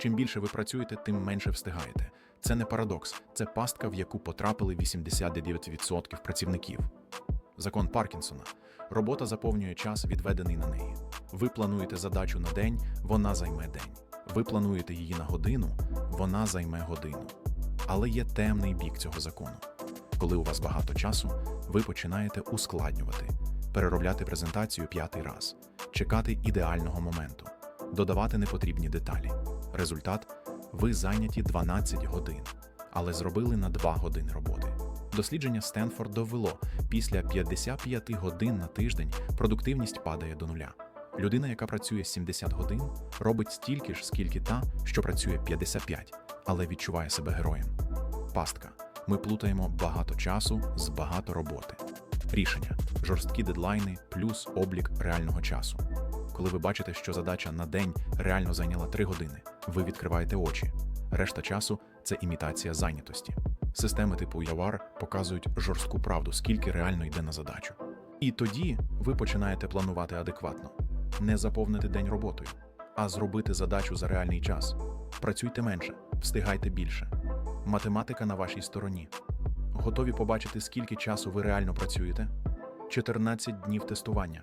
Чим більше ви працюєте, тим менше встигаєте. Це не парадокс, це пастка, в яку потрапили 89% працівників. Закон Паркінсона. Робота заповнює час, відведений на неї. Ви плануєте задачу на день, вона займе день. Ви плануєте її на годину, вона займе годину. Але є темний бік цього закону. Коли у вас багато часу, ви починаєте ускладнювати, переробляти презентацію п'ятий раз, чекати ідеального моменту, додавати непотрібні деталі. Результат ви зайняті 12 годин, але зробили на 2 години роботи. Дослідження Стенфорд довело, після 55 годин на тиждень продуктивність падає до нуля. Людина, яка працює 70 годин, робить стільки ж, скільки та, що працює 55, але відчуває себе героєм. Пастка. Ми плутаємо багато часу з багато роботи. Рішення: жорсткі дедлайни плюс облік реального часу. Коли ви бачите, що задача на день реально зайняла 3 години, ви відкриваєте очі. Решта часу це імітація зайнятості. Системи типу Явар показують жорстку правду, скільки реально йде на задачу. І тоді ви починаєте планувати адекватно, не заповнити день роботою, а зробити задачу за реальний час. Працюйте менше, встигайте більше. Математика на вашій стороні. Готові побачити, скільки часу ви реально працюєте? 14 днів тестування.